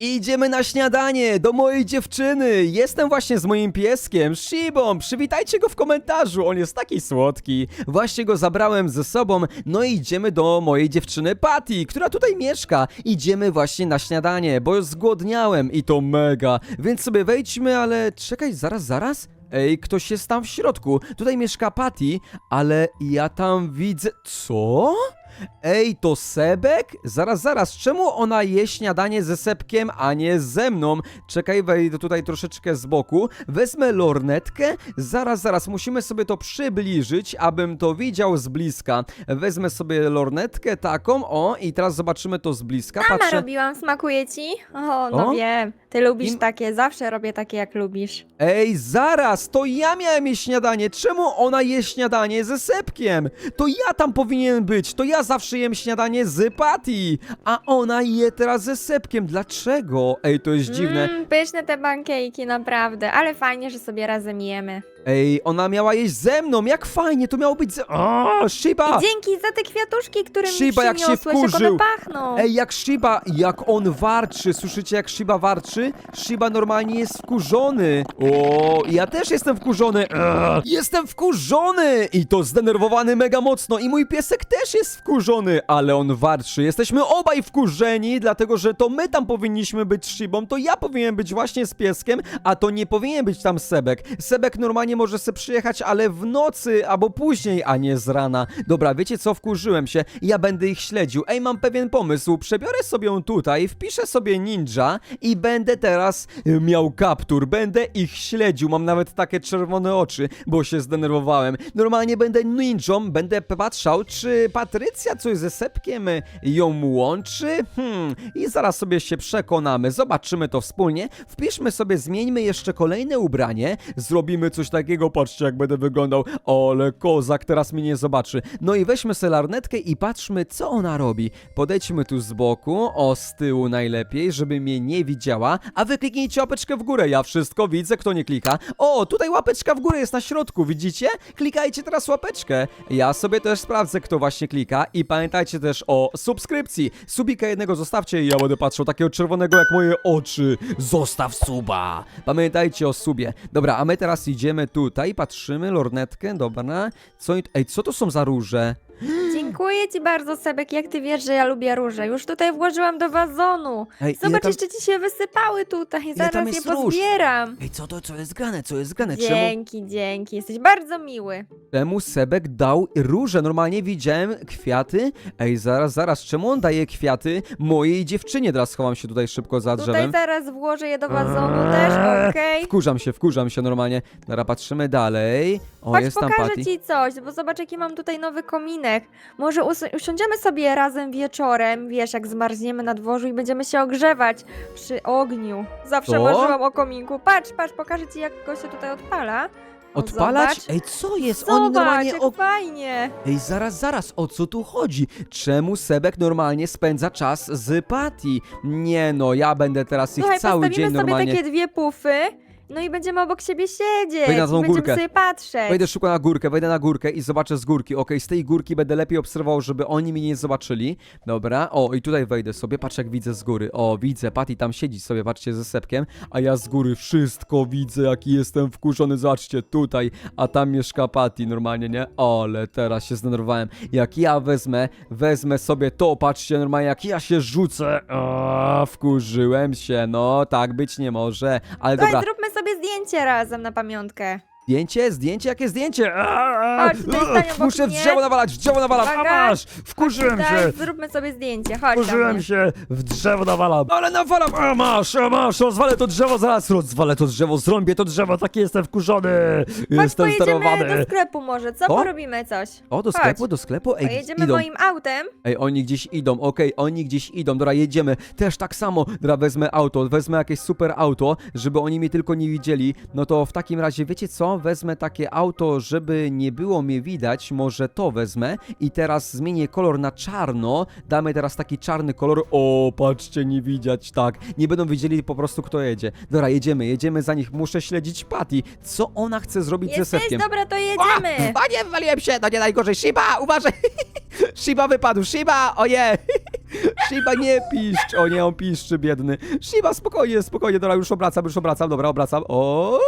Idziemy na śniadanie do mojej dziewczyny. Jestem właśnie z moim pieskiem, Shibą. Przywitajcie go w komentarzu, on jest taki słodki. Właśnie go zabrałem ze sobą. No i idziemy do mojej dziewczyny Patty, która tutaj mieszka. Idziemy właśnie na śniadanie, bo zgłodniałem i to mega. Więc sobie wejdźmy, ale czekaj, zaraz, zaraz. Ej, ktoś jest tam w środku. Tutaj mieszka Patty, ale ja tam widzę. Co? Ej, to Sebek? Zaraz, zaraz, czemu ona je śniadanie ze Sebkiem, a nie ze mną? Czekaj, wejdę tutaj troszeczkę z boku, wezmę lornetkę, zaraz, zaraz, musimy sobie to przybliżyć, abym to widział z bliska. Wezmę sobie lornetkę taką, o, i teraz zobaczymy to z bliska, Sama robiłam, smakuje ci? O, no O? wiem. Ty lubisz Im- takie, zawsze robię takie jak lubisz. Ej, zaraz, to ja miałem jeść śniadanie, czemu ona je śniadanie ze Sebkiem? To ja tam powinien być, to ja zawsze jem śniadanie z Patty, a ona je teraz ze Sebkiem, dlaczego? Ej, to jest dziwne. Mm, pyszne te pankejki, naprawdę. Ale fajnie, że sobie razem jemy. Ej, ona miała jeść ze mną, jak fajnie, to miało być ze... O, Shiba! Dzięki za te kwiatuszki, które mi Shiba, jak się przyniosłeś, jak wkurzył. one pachną. Ej, jak Shiba, jak on warczy, słyszycie jak Shiba warczy? Shiba normalnie jest wkurzony. O, ja też jestem wkurzony. Jestem wkurzony! I to zdenerwowany mega mocno. I mój piesek też jest wkurzony, ale on warczy. Jesteśmy obaj wkurzeni, dlatego że to my tam powinniśmy być z Shibą, to ja powinien być właśnie z pieskiem, a to nie powinien być tam Sebek. Sebek normalnie może sobie przyjechać, ale w nocy albo później, a nie z rana. Dobra, wiecie co, wkurzyłem się, ja będę ich śledził. Ej, mam pewien pomysł, przebiorę sobie tutaj, wpiszę sobie ninja i będę teraz y, miał kaptur, będę ich śledził, mam nawet takie czerwone oczy, bo się zdenerwowałem. Normalnie będę ninją, będę patrzał, czy Patrycja coś ze Sepkiem ją łączy? Hmm, i zaraz sobie się przekonamy, zobaczymy to wspólnie. Wpiszmy sobie, zmieńmy jeszcze kolejne ubranie, zrobimy coś takiego, patrzcie jak będę wyglądał, ale kozak teraz mnie nie zobaczy. No i weźmy sobie larnetkę i patrzmy, co ona robi. Podejdźmy tu z boku, o z tyłu najlepiej, żeby mnie nie widziała, a wy kliknijcie łapeczkę w górę, ja wszystko widzę, kto nie klika. O, tutaj łapeczka w górę jest na środku, widzicie? Klikajcie teraz łapeczkę. Ja sobie też sprawdzę, kto właśnie klika i pamiętajcie też o subskrypcji. Subika jednego zostawcie i ja będę patrzył takiego czerwonego jak moje oczy. Zostaw suba. Pamiętajcie o subie. Dobra, a my teraz idziemy tutaj, patrzymy, lornetkę, dobra. Co, ej, co to są za róże? Dziękuję ci bardzo, Sebek. Jak ty wiesz, że ja lubię róże? Już tutaj włożyłam do wazonu. Ej, ile Zobacz, tam- jeszcze ci się wysypały tutaj. tam Zaraz je jest róż? pozbieram. Ej, co to, co jest grane, co jest grane? Czemu, Dzięki, dzięki. Jesteś bardzo miły. czemu Sebek dał róże? Normalnie widziałem kwiaty. Ej, zaraz, zaraz, czemu on daje kwiaty mojej dziewczynie? Teraz schowam się tutaj szybko za Tutaj drzewem. zaraz włożę je do wazonu też, okej? Wkurzam się, wkurzam się normalnie. Dobra, patrzymy dalej. O, Chodź, jest tam pokażę Patty. ci coś, bo zobacz, jaki mam tutaj nowy kominek. Może us- usiądziemy sobie razem wieczorem, wiesz, jak zmarzniemy na dworzu i będziemy się ogrzewać przy ogniu. Zawsze Co? marzyłam o kominku. Patrz, patrz, pokażę ci, jak go się tutaj odpala. O, Odpalać? Zobacz, Ej, co jest? zobacz Oni normalnie jak o... fajnie. Ej, zaraz, zaraz, o co tu chodzi? Czemu Sebek normalnie spędza czas z Patty? Nie no, ja będę teraz ich Słuchaj, cały postawimy dzień sobie normalnie... takie dwie pufy, no i będziemy obok siebie siedzieć Wejdę na tą będziemy górkę. sobie patrzeć. Wejdę szybko na górkę, wejdę na górkę i zobaczę z górki. Okej, z tej górki będę lepiej obserwował, żeby oni mnie nie zobaczyli. Dobra, o i tutaj wejdę sobie, patrz jak widzę z góry. O, widzę, Patty tam siedzi sobie, patrzcie, ze sepkiem, a ja z góry wszystko widzę, jaki jestem wkurzony. Zobaczcie, tutaj, a tam mieszka Patty normalnie, nie? Ale teraz się zdenerwowałem. Jak ja wezmę, wezmę sobie to, patrzcie, normalnie jak ja się rzucę. A, wkurzyłem się, no, tak być nie może. Ale dobra, zróbmy sobie zdjęcie razem na pamiątkę. Zdjęcie? Zdjęcie? Jakie zdjęcie? Aaa! Chodź, tutaj stań obok Muszę w mnie. drzewo nawalać, w drzewo nawalam! A Uwaga. masz! Wkurzyłem Daj, się! zróbmy sobie zdjęcie, chodź do Wkurzyłem mnie. się! W drzewo nawalam! Ale nawalam! A masz! A masz! Rozwalę to drzewo zaraz! Rozwalę to drzewo, zrąbię to drzewo, taki jestem wkurzony! Chodź, Jestem pojedziemy sterowany! do sklepu może, co? O. Porobimy coś. O, do Chodź. sklepu, do sklepu? Ej, Pojedziemy idą. moim autem. Ej, oni gdzieś idą, okej, oni gdzieś idą, dobra, jedziemy. Też tak samo, dobra, wezmę auto, wezmę jakieś super auto, żeby oni mnie tylko nie widzieli. No to w takim razie, wiecie co? Wezmę takie auto, żeby nie było mnie widać, może to wezmę i teraz zmienię kolor na czarno. Damy teraz taki czarny kolor. O, patrzcie, nie widać, tak. Nie będą wiedzieli po prostu, kto jedzie. Dobra, jedziemy, jedziemy za nich. Muszę śledzić Patty. Co ona chce zrobić ze Jesteś? setkiem? Dobra, to jedziemy. A, nie, wywaliłem się, to nie najgorzej. Shiba, uważaj! Shiba wypadł, Shiba, oje! Shiba, nie piszcz! O nie, on piszczy, biedny. Shiba, spokojnie, spokojnie, dobra, już obracam, już obracam, dobra, obracam. O,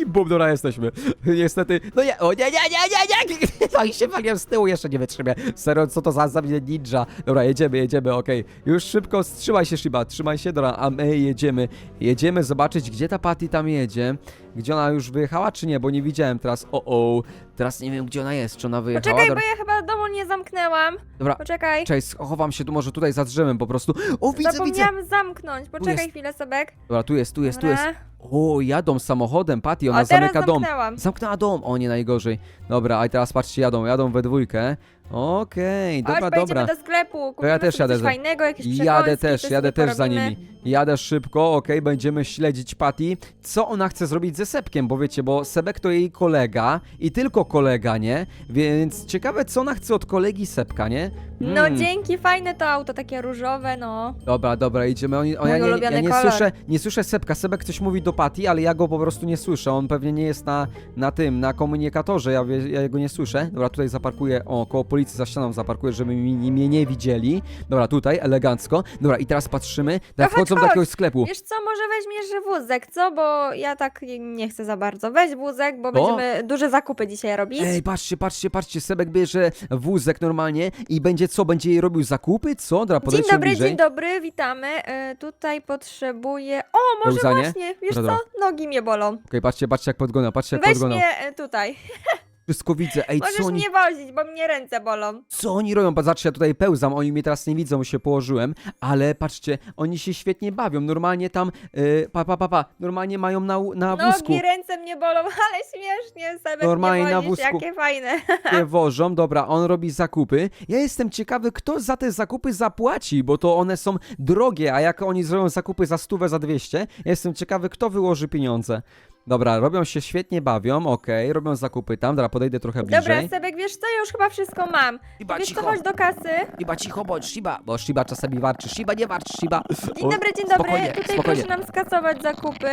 i bum, dobra, jesteśmy. Niestety, no nie, o nie, nie, nie, nie, nie! No i się waliłem z tyłu, jeszcze nie wytrzymię. Serio, co to za za mnie ninja? Dobra, jedziemy, jedziemy, okej. Już szybko, trzymaj się, Shiba, trzymaj się, dobra, a my jedziemy. Jedziemy zobaczyć, gdzie ta Patty tam jedzie. Gdzie ona już wyjechała, czy nie, bo nie widziałem teraz. O, o, teraz nie wiem, gdzie ona jest, czy ona wyjechała. Poczekaj, bo Dobra, ja chyba domu nie zamknęłam. dobra, Poczekaj. Czekaj, schowam się tu może tutaj za drzewem po prostu. O, widzę, widzę. Zapomniałam zamknąć. Poczekaj jest. chwilę, Sebek. Dobra, tu jest, tu jest, tu jest. Dobra. O, jadą samochodem, Patty, ona O, teraz zamyka dom. zamknęłam. Zamknęła dom, o nie najgorzej. Dobra, a teraz patrzcie, jadą, jadą we dwójkę. Okej, Chodź, dobra, pojedziemy dobra. do sklepu. Kupimy ja też sobie jadę coś za- fajnego, jakieś Jadę przekąski, też, coś jadę sobie też za porobimy. nimi. Jadę szybko, okej, będziemy śledzić Patty. Co ona chce zrobić ze Sebkiem, bo wiecie, bo Sebek to jej kolega i tylko kolega, nie? Więc ciekawe, co ona chce od kolegi Sebka, nie? No Hmm. dzięki, fajne to auto, takie różowe, no. Dobra, dobra, idziemy. Oni, o, Mój ja nie, ulubiony ja nie kolor. słyszę, nie słyszę Sebka. Sebek coś mówi do Patty, ale ja go po prostu nie słyszę. On pewnie nie jest na, na tym, na komunikatorze. Ja, wie- ja go nie słyszę. Dobra, tutaj zaparkuję, o, koło policji za ścianą zaparkuję, żeby mi, mnie nie widzieli. Dobra, tutaj, elegancko. Dobra, i teraz patrzymy. Tak, chodź, wchodzą do chodź. jakiegoś sklepu. Wiesz co, może weźmiesz wózek, co? Bo ja tak nie chcę za bardzo. Weź wózek, bo będziemy duże zakupy dzisiaj robić. Ej, patrzcie, patrzcie, patrzcie, Sebek bierze wózek normalnie i będzie co? Będzie jej robił zakupy? Co? Dobra, Dzień podejdźmy dobry, bliżej. dzień dobry, witamy. E, tutaj potrzebuję. O, może Pełzanie? właśnie, wiesz Dobra, co? Nogi mnie bolą. Okej, patrzcie, patrzcie jak podgona, patrzcie jak Weź podgona. mnie e, tutaj. Wszystko widzę. Ej, Możesz co oni... mnie wozić, bo mnie ręce bolą. Co oni robią? Patrzcie, ja tutaj pełzam, oni mnie teraz nie widzą, się położyłem, ale patrzcie, oni się świetnie bawią, normalnie tam, yy, pa, pa, pa, pa, normalnie mają na, na wózku, Nogi, ręce mnie bolą, ale śmiesznie, Sebek Normalnie nie na wózku. jakie fajne. nie wożą, dobra, on robi zakupy, ja jestem ciekawy, kto za te zakupy zapłaci, bo to one są drogie, a jak oni zrobią zakupy za stówę, za 200, ja jestem ciekawy, kto wyłoży pieniądze. Dobra, robią się świetnie bawią, okej, robią zakupy tam, dobra, podejdę trochę bliżej. Dobra, Sebek, wiesz co, ja już chyba wszystko mam. Shiba, Wiesz co, cicho. chodź do kasy. Shiba, cicho bądź, Shiba, bo Shiba czasami warczy, Shiba nie warczy, Shiba. Dzień O, dobry, dzień dobry. Spokojnie, Tutaj spokojnie. proszę nam skasować zakupy.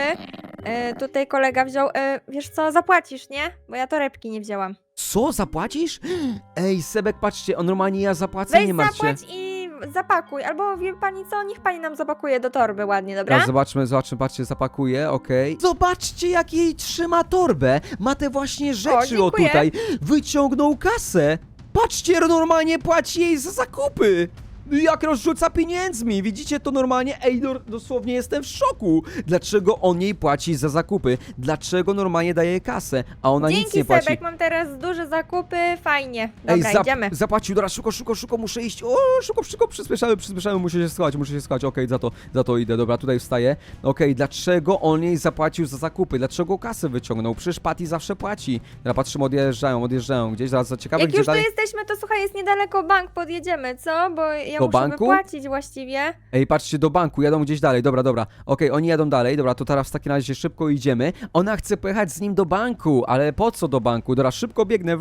E, tutaj kolega wziął. E, wiesz co, zapłacisz, nie? Bo ja torebki nie wzięłam. Co, zapłacisz? Ej, Sebek, patrzcie, on normalnie ja zapłacę, Weź nie martw się. zapłać i zapakuj. Albo wie pani co, niech pani nam zapakuje do torby ładnie, dobra? Teraz zobaczmy, zobaczmy, patrzcie, zapakuję, okej. Zobaczcie, jak jej trzyma torbę. Ma te właśnie rzeczy, o, dziękuję. tutaj. Wyciągnął kasę. Patrzcie, normalnie płaci jej za zakupy. Jak rozrzuca pieniędzmi, widzicie to normalnie? Ej, dosłownie jestem w szoku. Dlaczego on jej płaci za zakupy? Dlaczego normalnie daje jej kasę, a ona nic Dzięki nie płaci? Sebek, mam teraz duże zakupy, fajnie. Dobra, zap- idziemy. zapłacił, dobra, szybko, szybko, szybko, muszę iść. O, szybko, szybko, przyspieszamy, przyspieszamy, muszę się schować, muszę się schować, okej, za to, za to idę, dobra, tutaj wstaję. Okej, dlaczego on jej zapłacił za zakupy? Dlaczego kasę wyciągnął? Przecież Patty zawsze płaci. Dobra, patrzymy, odjeżdżają, odjeżdżają gdzieś, zaraz za ciekawe, Jak gdzie już dalej... tu jesteśmy, to słuchaj, jest niedaleko bank, podjedziemy, co? Bo ja Do muszę banku? wypłacić właściwie. Ej, patrzcie, do banku, jadą gdzieś dalej, dobra, dobra. Okej, oni jadą dalej, dobra, to teraz w takim razie szybko idziemy. Ona chce pojechać z nim do banku, ale po co do banku? Dobra, szybko biegnę.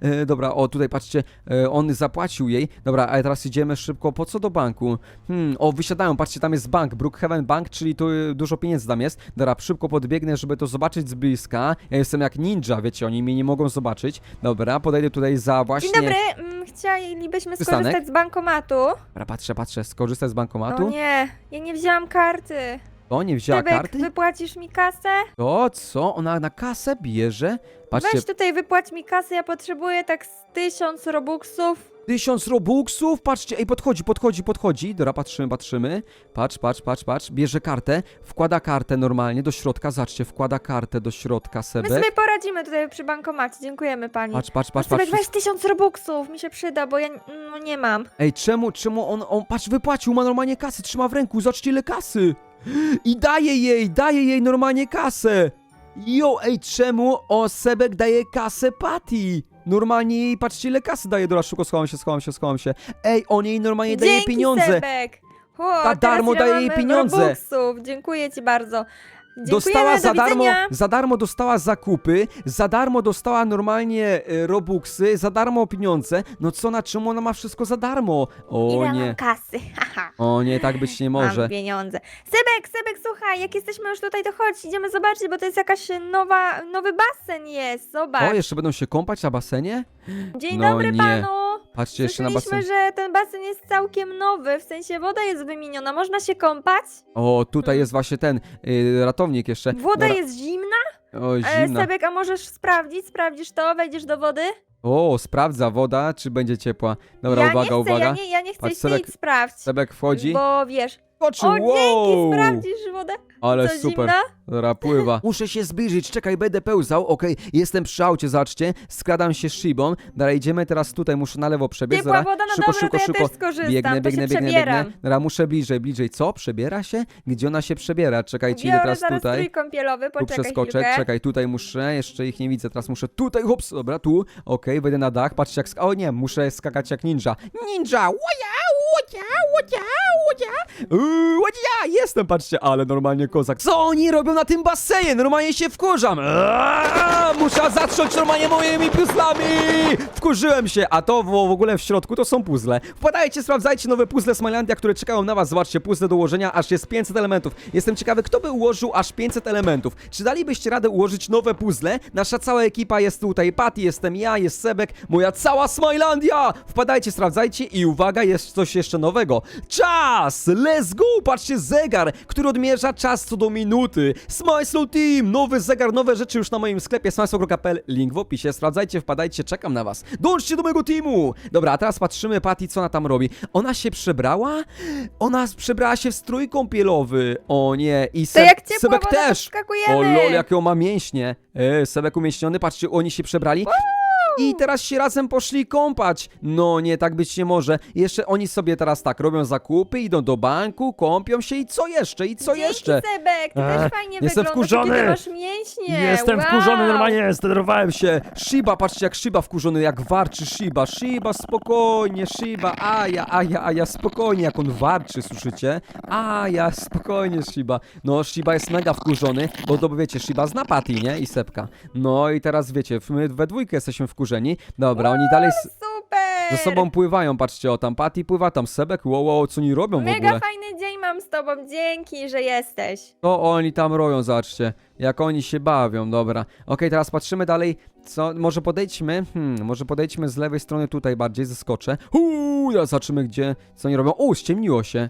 E, dobra, o tutaj patrzcie, e, on zapłacił jej. Dobra, a teraz idziemy szybko. Po co do banku? Hmm, o, wysiadają, patrzcie, tam jest bank, Brookhaven Bank, czyli tu e, dużo pieniędzy tam jest. Dobra, szybko podbiegnę, żeby to zobaczyć z bliska. Ja jestem jak ninja, wiecie, oni mnie nie mogą zobaczyć. Dobra, podejdę tutaj za właśnie... Dzień dobry, mm, chcielibyśmy Przystanek? skorzystać z bankomatu. Dobra, patrzę, patrzę, skorzystaj z bankomatu. O nie, ja nie wzięłam karty. O, nie wzięła Sebek, karty? wypłacisz mi kasę? To co? Ona na kasę bierze? Patrzcie, Weź tutaj wypłać mi kasę, ja potrzebuję tak z tysiąc robuxów. tysiąc robuxów, patrzcie, ej, podchodzi, podchodzi, podchodzi. Dobra, patrzymy, patrzymy. Patrz, patrz, patrz, patrz. Bierze kartę, wkłada kartę normalnie do środka, zobaczcie, wkłada kartę do środka My Sebek. sobie poradzimy tutaj przy bankomacie, dziękujemy pani. Patrz, patrz, patrz, Sebek, patrz. weź tysiąc robuxów, mi się przyda, bo ja no, nie mam. Ej, czemu, czemu on, on, patrz, wypłacił, ma normalnie kasę, trzyma w ręku, zobaczcie ile kasy. I daje jej, daje jej normalnie kasę. Jo, ej, czemu o Sebek daje kasę Patty? Normalnie jej, patrzcie ile kasy daje, dobra, szybko schowam się, schowam się, schowam się. Ej, on jej normalnie daje Dzięki, pieniądze. Sebek. O, teraz darmo ile daje jej mamy pieniądze. Robuxów. Dziękuję ci bardzo. Dziękujemy, Dostała do za darmo, widzenia. za darmo dostała zakupy, za darmo dostała normalnie e, robuxy, za darmo pieniądze. No co, na czemu ona ma wszystko za darmo? O Ile nie, mam kasy? Haha. o nie, tak być nie może. Mam pieniądze. Sebek, Sebek, słuchaj, jak jesteśmy już tutaj, to chodź, idziemy zobaczyć, bo to jest jakaś nowa, nowy basen jest, O, zobacz. jeszcze będą się kąpać na basenie? Dzień no dobry nie. panu. Patrzcie jeszcze na Słyszeliśmy, basen. że ten basen jest całkiem nowy, w sensie woda jest wymieniona, można się kąpać? O, tutaj jest właśnie ten y, ratownik jeszcze. Woda Dobra. jest zimna? O, E, zimna. Sebek, a możesz sprawdzić? Sprawdzisz to? Wejdziesz do wody? O, sprawdza woda, czy będzie ciepła. Dobra, ja uwaga, nie chcę, uwaga. Ja nie, ja nie chcę Patrz, Sebek- idź sprawdź. Sebek wchodzi. Bo wiesz, Skoczył, o dzięki, wow! sprawdzisz wodę. Ale Co, super. zimna? Dobra, pływa. Muszę się zbliżyć, czekaj, będę pełzał. Okej, jestem przy aucie, zobaczcie. Skradam się szybą. Dobra, idziemy teraz tutaj, muszę na lewo przebiec. Ciepła Dobra, woda, no szybko, dobra, szybko, to ja szybko. też skorzystam, Biegnę, to biegnę, się biegnę, przebieram. biegnę. Dobra, muszę bliżej, bliżej. Co? Przebiera się? Gdzie ona się przebiera? Czekajcie, idę Biorę teraz zaraz tutaj. strój kąpielowy, Tu poczekaj przeskoczę, chwilkę. czekaj, tutaj muszę, jeszcze ich nie widzę, teraz muszę tutaj, hops, dobra, tu, okej, wejdę na dach, patrzcie jak, sk- o nie, muszę skakać jak ninja, ninja, łoja, łoja, łoja, łoja, Uuu, łoja, jestem, patrzcie, ale normalnie kozak, co oni robią na tym basenie, normalnie się wkurzam, muszę zacząć normalnie moimi puzzlami, wkurzyłem się, a to w, w ogóle w środku to są puzzle, wpadajcie, sprawdzajcie nowe puzzle Smilandia, które czekają na was, zobaczcie, puzzle do ułożenia, aż jest 500 elementów, jestem ciekawy, kto by ułożył aż 500 elementów, czy dalibyście radę ułożyć nowe puzzle? Nasza cała ekipa jest tutaj, Patty, jestem ja, jest Sebek, moja cała Smilandia! Wpadajcie, sprawdzajcie i uwaga, jest coś jeszcze nowego. Czas! Let's go! Patrzcie, zegar, który odmierza czas co do minuty. Smysl Team! Nowy zegar, nowe rzeczy już na moim sklepie smysl.pl. Link w opisie, sprawdzajcie, wpadajcie, czekam na was. Dołączcie do mojego teamu! Dobra, a teraz patrzymy, Patty, co ona tam robi. Ona się przebrała? Ona przebrała się w strój kąpielowy. O nie, i To Seb jak ciepła Sebek woda, to też! wskakujemy. O lol, jakie on ma mięśnie. E, Sebek umieśniony, patrzcie, oni się przebrali. I teraz się razem poszli kąpać. No nie, tak być nie może. Jeszcze oni sobie teraz tak robią zakupy, idą do banku, kąpią się i co jeszcze? I co Dzięki, jeszcze? Sebek, ty Eee, też fajnie jestem wyglądasz, wkurzony. jakie ty masz mięśnie. Jestem wow. wkurzony, normalnie zdenerwowałem się. się. Shiba, patrzcie jak Shiba wkurzony, jak warczy Shiba. Shiba, spokojnie, Shiba, aja, aja, aja, spokojnie, jak on warczy, słyszycie? Aja, spokojnie, Shiba. No, Shiba jest mega wkurzony, bo to wiecie, Shiba zna Patty, nie? I Sepka. No i teraz wiecie, my we dwójkę jesteśmy wkurzeni. Dobra, oni dalej s- Super. ze sobą pływają, patrzcie, o tam Patty pływa, tam Sebek, wow, wow, co oni robią w Mega ogóle? fajny dzień mam z tobą, dzięki, że jesteś. Co oni tam robią, zobaczcie. Jak oni się bawią, dobra. Okej, teraz patrzymy dalej. Co? Może podejdźmy? Hmm, może podejdźmy z lewej strony tutaj bardziej, zeskoczę. Uuu, ja zobaczymy gdzie, co oni robią. O, ściemniło się.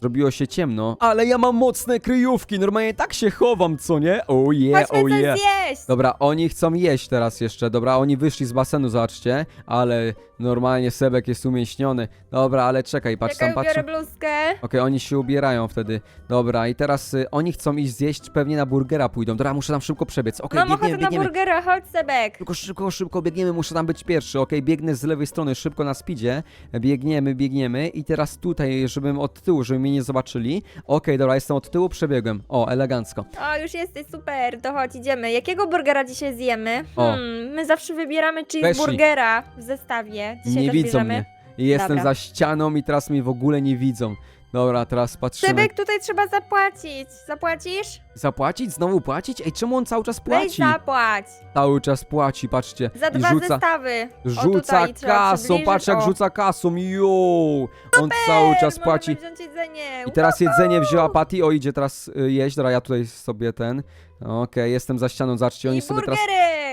Zrobiło się ciemno. Ale ja mam mocne kryjówki, normalnie tak się chowam, co nie? O je, Chodźmy o coś je. zjeść. Dobra, oni chcą jeść teraz jeszcze. Dobra, oni wyszli z basenu, zobaczcie. Ale normalnie Sebek jest umieśniony. Dobra, ale czekaj, patrz Czekaj, tam, patrz. ubiorę bluzkę. Okej, oni się ubierają wtedy. Dobra, i teraz y, oni chcą iść zjeść, pewnie na burgera pójdą. Dobra, muszę tam szybko przebiec. Okej, Mam biegniemy, ochotę na biegniemy. burgera, chodź Sebek. Szybko, szybko, szybko biegniemy, muszę tam być pierwszy. Okej, biegnę z lewej strony, szybko na speedzie. Biegniemy, biegniemy i teraz tutaj, żebym od tyłu, żeby mnie nie zobaczyli. Okej, dobra, jestem od tyłu, przebiegłem. O, elegancko. O, już jesteś super, to chodź, idziemy. Jakiego burgera dzisiaj zjemy? O. Hmm, my zawsze wybieramy cheeseburgera w zestawie. Dzisiaj nie też widzą bierzemy. mnie. Jestem Dobra. za ścianą i teraz mnie w ogóle nie widzą. Dobra, teraz patrzymy. Sebek, tutaj trzeba zapłacić. Zapłacisz? Zapłacić? Znowu płacić? Ej, czemu on cały czas Weź płaci? zapłać. Cały czas płaci, patrzcie. Za I dwa rzuca, zestawy. Rzuca tutaj trzeba kasą, przybliżyć. patrz jak o. rzuca kasą, jo! On cały czas Możemy płaci. wziąć jedzenie. I teraz jedzenie wzięła Patty, o idzie teraz y, jeść, dobra ja tutaj sobie ten, okej, jestem za ścianą, zobaczcie, oni I sobie teraz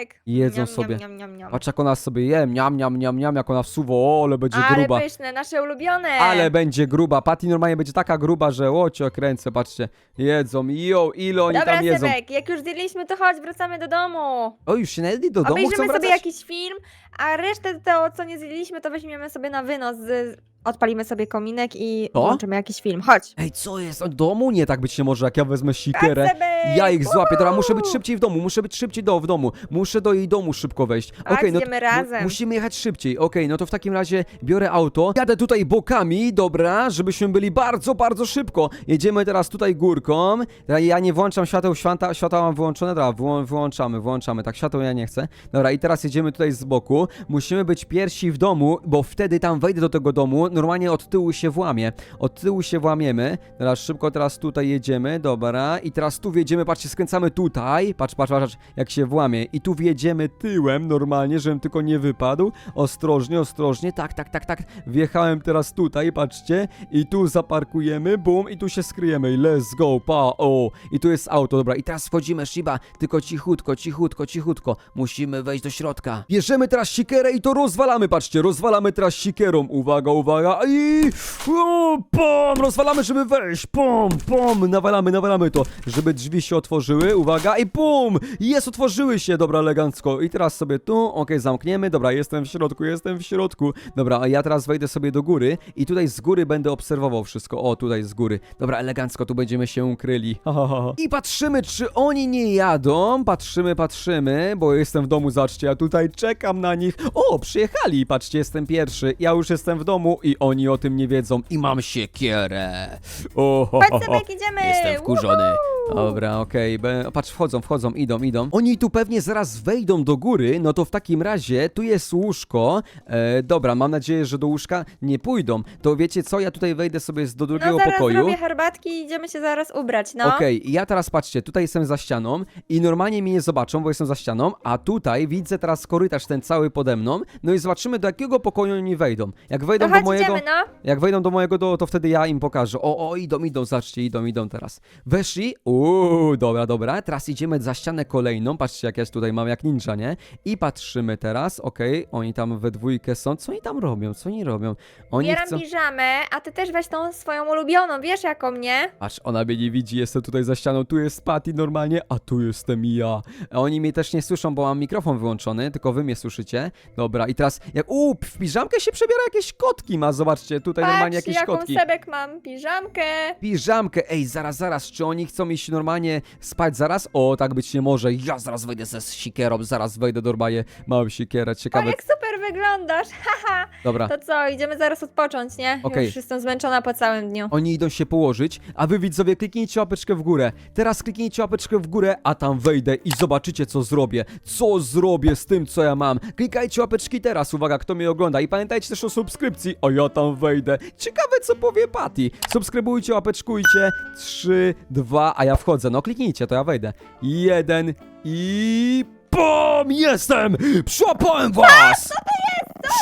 burgerek. jedzą Niam, sobie. Niam, niam, niam. Patrz jak ona sobie je, miam, miam, miam, miam, jak ona wsuwa, o, ale będzie Ale gruba. pyszne, nasze ulubione. Ale będzie gruba, Patty normalnie będzie taka gruba, że łocio kręcę, patrzcie, jedzą, jo, ile oni Dobra, tam jedzą. Sebek, jak już zjedliśmy, to chodź, wracamy do domu. O, już się najedli do domu, chcą Obejrzymy sobie wracać? jakiś film, a resztę to, co nie zjedliśmy, to weźmiemy sobie na wynos. Z... Odpalimy sobie kominek i To? włączymy jakiś film. Chodź. Ej, co jest, od domu? Nie, tak być nie może, jak ja wezmę Tak, sikerę. Sebek! Ja ich złapię, dobra, muszę być Uhu! szybciej w domu, muszę być szybciej do, w domu, muszę do jej domu szybko wejść. Tak, Okej, no idziemy razem. musimy jechać szybciej, okej, no to w takim razie biorę auto, jadę tutaj bokami, dobra, żebyśmy byli bardzo, bardzo szybko. Jedziemy teraz tutaj górką, Dobra, ja nie włączam świateł, świata, światła mam wyłączone, dobra, wyłą, wyłączamy, wyłączamy, tak, światło ja nie chcę. Dobra, i teraz jedziemy tutaj z boku, musimy być pierwsi w domu, bo wtedy tam wejdę do tego domu, normalnie od tyłu się włamię, od tyłu się włamiemy, teraz szybko teraz tutaj jedziemy, dobra, i teraz tu wjedziemy. Patrzcie, skręcamy tutaj, patrz, patrz, patrz, jak się włamie. I tu wjedziemy tyłem normalnie, żebym tylko nie wypadł, ostrożnie, ostrożnie, tak, tak, tak, tak, wjechałem teraz tutaj, patrzcie, i tu zaparkujemy, bum, i tu się skryjemy, let's go, pa, o, i tu jest auto, dobra, i teraz wchodzimy, Shiba, tylko cichutko, cichutko, cichutko, musimy wejść do środka. Bierzemy teraz sikerę i to rozwalamy, patrzcie, rozwalamy teraz sikierą, uwaga, uwaga, i o, pom, rozwalamy, żeby wejść, pom, pom, nawalamy, nawalamy to, żeby drzwi się otworzyły, uwaga, i pum, jest, otworzyły się, dobra, elegancko, i teraz sobie tu, okej, zamkniemy, dobra, jestem w środku, jestem w środku, dobra, a ja teraz wejdę sobie do góry i tutaj z góry będę obserwował wszystko, o, tutaj z góry, dobra, elegancko, tu będziemy się ukryli, ha, ha, ha. i patrzymy, czy oni nie jadą, patrzymy, patrzymy, bo jestem w domu, zobaczcie, ja tutaj czekam na nich, o, przyjechali, patrzcie, jestem pierwszy, ja już jestem w domu i oni o tym nie wiedzą i mam siekierę, o, ho, ho, Chodź, ho. Sebek, idziemy! Jestem wkurzony. Dobra, okej, be- patrz, wchodzą, wchodzą, idą, idą. Oni tu pewnie zaraz wejdą do góry, no to w takim razie tu jest łóżko. E, dobra, mam nadzieję, że do łóżka nie pójdą. To wiecie co, ja tutaj wejdę sobie z- do No drugiego zaraz pokoju. zrobię herbatki i idziemy się zaraz ubrać, no. Okej, i ja teraz patrzcie, tutaj jestem za ścianą i normalnie mnie nie zobaczą, bo jestem za ścianą, a tutaj widzę teraz korytarz ten cały pode mną, no i zobaczymy do jakiego pokoju oni wejdą. Jak wejdą To do chodź, mojego... idziemy, no. Jak wejdą do mojego domu, to wtedy ja im pokażę. O, o, idą, idą, zobaczcie, idą, idą teraz. Weszli, uuu, dobra, dobra. Teraz idziemy za ścianę kolejną. Patrzcie, jak ja tutaj mam, jak ninja, nie? I patrzymy teraz, okej, oni tam we dwójkę są. Co oni tam robią? Co oni robią? Oni Bieram chcą... piżamę, a ty też weź tą swoją ulubioną, wiesz jaką mnie? Patrz, ona mnie nie widzi, jestem tutaj za ścianą, tu jest Patty normalnie, a tu jestem ja. A oni mnie też nie słyszą, bo mam mikrofon wyłączony, tylko wy mnie słyszycie. Dobra, i teraz, jak, uuu, w piżamkę się przebiera jakieś kotki ma, zobaczcie, tutaj normalnie Patrz, jakieś jaką kotki. Sebek mam piżamkę. piżamkę. Ej, zaraz, zaraz, czy oni chcą iść normalnie spać zaraz? O, tak być nie może. Ja zaraz wejdę ze sikierą, zaraz wejdę normalnie, mam sikierę, O, ciekawe. jak super wyglądasz, haha. Dobra. To co, idziemy zaraz odpocząć, nie? Okej. Już jestem zmęczona po całym dniu. Oni idą się położyć, a wy widzowie kliknijcie łapeczkę w górę. Teraz kliknijcie łapeczkę w górę, a tam wejdę i zobaczycie co zrobię. Co zrobię z tym co ja mam. Klikajcie łapeczki teraz, uwaga kto mnie ogląda i pamiętajcie też o subskrypcji, a ja tam wejdę. Ciekawe co powie Patty. Subskrybujcie, łapeczkujcie. 3, 2, a ja wchodzę. No kliknijcie, to ja wejdę. Jeden i... BOM! Jestem! Przyłapałem was!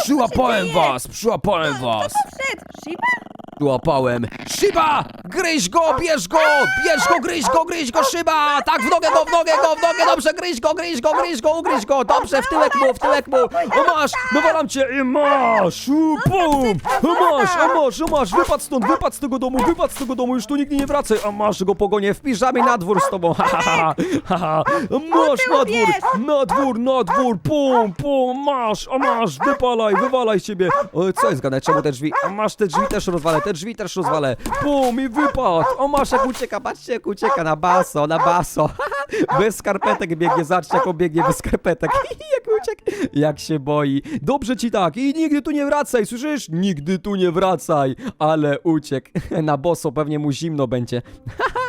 Przyłapałem dzieje? was! Przyłapałem was! Przed, Shiba? Łapałem. Szyba! Gryź go, bierz go! Bierz go, gryź go, gryź go, szyba! Tak, w nogę go, w nogę go, w nogę, dobrze, gryź go, gryź go, gryź go, ugryź go, dobrze, w tyłek mu, w tyłek mu! O masz, nawalam cię i masz! U, Bum! O masz, o masz, o masz, wypadł stąd, wypadł z tego domu, wypadł z tego domu, już tu nigdy nie wracaj! A masz go pogonię, w piżamie na dwór z tobą, ha, ha. Masz na dwór, na dwór, na dwór, pum, pum, masz, o masz, wypalaj, wywalaj ciebie! O, co jest gadać, czemu te drzwi? A masz te drzwi też rozwalę, te drzwi też rozwalę. Bum i wypadł. O masz jak ucieka, patrzcie jak ucieka na baso, na baso. bez skarpetek biegnie, zobaczcie jak on biegnie bez skarpetek. jak uciekł, jak się boi. Dobrze ci tak i nigdy tu nie wracaj, słyszysz? Nigdy tu nie wracaj. Ale uciekł. na boso pewnie mu zimno będzie.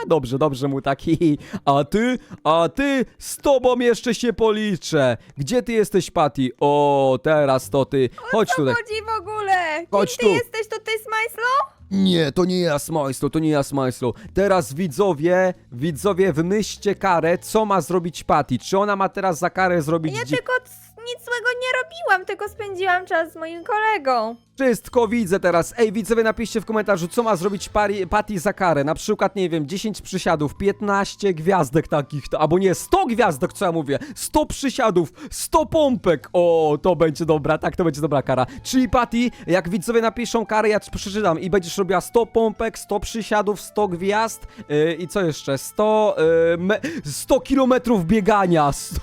Dobrze, dobrze mu taki. A ty, a ty, z tobą jeszcze się policzę. Gdzie ty jesteś, Patty? O, teraz to ty. Chodź Co tutaj. chodzi w ogóle? Chodź Kim ty tu. jesteś tutaj, Smajslo? Nie, to nie ja, Smajslo, to nie ja, Smajslo. Teraz widzowie, widzowie, wymyślcie karę, co ma zrobić Patty. Czy ona ma teraz za karę zrobić Ja dzi- tylko c- nic złego nie robiłam, tylko spędziłam czas z moim kolegą. Wszystko widzę teraz. Ej, widzowie, napiszcie w komentarzu, co ma zrobić pari, Patty za karę. Na przykład, nie wiem, 10 przysiadów, 15 gwiazdek takich, to- albo nie, 100 gwiazdek, co ja mówię. 100 przysiadów, 100 pompek. O, to będzie dobra, tak, to będzie dobra kara. Czyli Patty, jak widzowie napiszą karę, ja przeczytam i będziesz robiła 100 pompek, 100 przysiadów, 100 gwiazd yy, i co jeszcze? 100, yy, me, 100 kilometrów biegania. 100...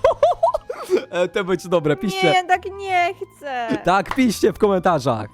E, to będzie dobre, piszcie. Nie, tak nie chcę. Tak, piszcie w komentarzach.